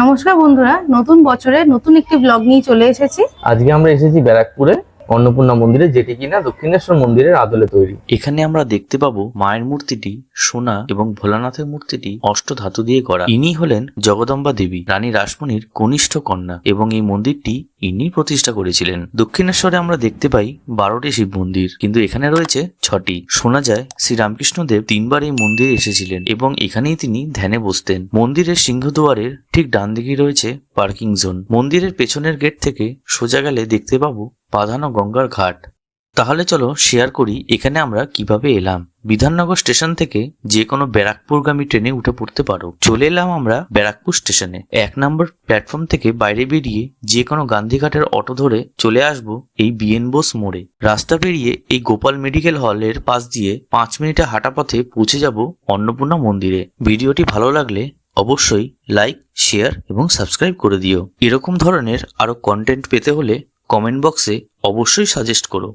নমস্কার বন্ধুরা নতুন বছরে নতুন একটি ব্লগ নিয়ে চলে এসেছি। আজকে আমরা এসেছি ব্যারাকপুরে অন্নপূর্ণা মন্দিরে যেটি কিনা দক্ষিণেশ্বর মন্দিরের আদলে তৈরি। এখানে আমরা দেখতে পাবো মায়ের মূর্তিটি সোনা এবং ভোলানাথের মূর্তিটি অষ্ট ধাতু দিয়ে করা ইনি হলেন জগদম্বা দেবী রানী রাসমণির কনিষ্ঠ কন্যা এবং এই মন্দিরটি ইনি প্রতিষ্ঠা করেছিলেন। দক্ষিণেশ্বরে আমরা দেখতে পাই বারোটি শিব মন্দির, কিন্তু এখানে রয়েছে ছটি। শোনা যায় শ্রী রামকৃষ্ণদেব তিনবার এই মন্দিরে এসেছিলেন এবং এখানেই তিনি ধ্যানে বসতেন। মন্দিরের সিংহদুয়ারের ঠিক ডান দিকে রয়েছে পার্কিং জোন। মন্দিরের পেছনের গেট থেকে সোজা গেলে দেখতে পাবো বাঁধানো গঙ্গার ঘাট। তাহলে চলো শেয়ার করি এখানে আমরা কীভাবে এলাম। বিধাননগর স্টেশন থেকে যে কোনো ব্যারাকপুরগামী ট্রেনে উঠে পড়তে পারো। চলে এলাম আমরা ব্যারাকপুর স্টেশনে। এক নম্বর প্ল্যাটফর্ম থেকে বাইরে বেরিয়ে যে কোনো গান্ধীঘাটের অটো ধরে চলে আসব এই বিএন বোস মোড়ে। রাস্তা পেরিয়ে এই গোপাল মেডিকেল হলের পাশ দিয়ে পাঁচ মিনিটে হাঁটা পথে পৌঁছে যাব অন্নপূর্ণা মন্দিরে। ভিডিওটি ভালো লাগলে অবশ্যই লাইক, শেয়ার এবং সাবস্ক্রাইব করে দিও। এরকম ধরনের আরও কন্টেন্ট পেতে হলে কমেন্ট বক্সে অবশ্যই সাজেস্ট করো।